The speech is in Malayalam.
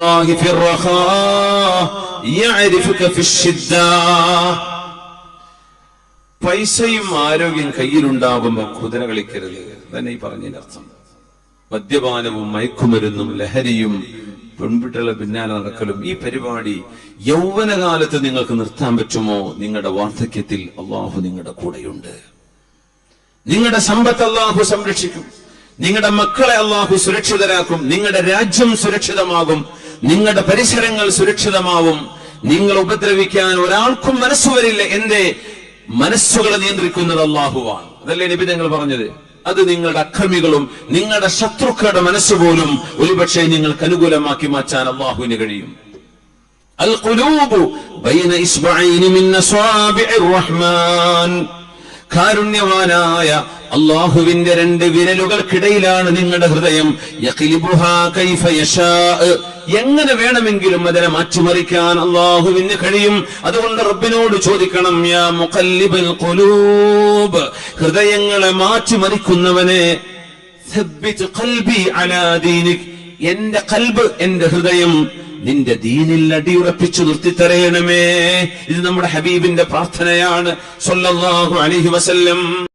الله في الرخاء يعرفك في الشدة പൈസയും ആരോഗ്യം കയ്യിലുണ്ടാകുമ്പോ കുതിര കളിക്കരുത് തന്നെ ഈ പറഞ്ഞതിന്റെ അർത്ഥം മദ്യപാനവും മയക്കുമരുന്നും ലഹരിയും പെൺകുട്ടികളെ പിന്നാലെ നടക്കലും ഈ പരിപാടി യൗവനകാലത്ത് നിങ്ങൾക്ക് നിർത്താൻ പറ്റുമോ നിങ്ങളുടെ വാർദ്ധക്യത്തിൽ അള്ളാഹു നിങ്ങളുടെ കൂടെയുണ്ട് നിങ്ങളുടെ സമ്പത്ത് അള്ളാഹു സംരക്ഷിക്കും നിങ്ങളുടെ മക്കളെ അള്ളാഹു സുരക്ഷിതരാക്കും നിങ്ങളുടെ രാജ്യം സുരക്ഷിതമാകും നിങ്ങളുടെ പരിസരങ്ങൾ സുരക്ഷിതമാവും നിങ്ങൾ ഉപദ്രവിക്കാൻ ഒരാൾക്കും മനസ്സ് വരില്ല എന്റെ മനസ്സുകളെ നിയന്ത്രിക്കുന്നത് അള്ളാഹുവാണ് അതല്ലേ നബി ഞങ്ങൾ പറഞ്ഞത് അത് നിങ്ങളുടെ അക്രമികളും നിങ്ങളുടെ ശത്രുക്കളുടെ മനസ്സുപോലും ഒരുപക്ഷെ നിങ്ങൾക്ക് അനുകൂലമാക്കി മാറ്റാൻ അള്ളാഹുവിന് കഴിയും القلوب بين إصبعين من أصابع الرحمن കാരുണ്യവാനായ അള്ളാഹുവിന്റെ രണ്ട് വിരലുകൾക്കിടയിലാണ് നിങ്ങളുടെ ഹൃദയം. എങ്ങനെ വേണമെങ്കിലും അതിനെ മാറ്റിമറിക്കാൻ അള്ളാഹുവിന് കഴിയും? അതുകൊണ്ട് റബ്ബിനോട് ചോദിക്കണം യാ മുഖല്ലിബൽ ഹൃദയങ്ങളെ മാറ്റിമറിക്കുന്നവനെ എന്റെ കൽബ് എന്റെ ഹൃദയം നിന്റെ ദീനിൽ അടിയുറപ്പിച്ചു നിർത്തിത്തരയണമേ. ഇത് നമ്മുടെ ഹബീബിന്റെ പ്രാർത്ഥനയാണ്. സൊല്ലാഹു അലൈഹി വസല്ലം.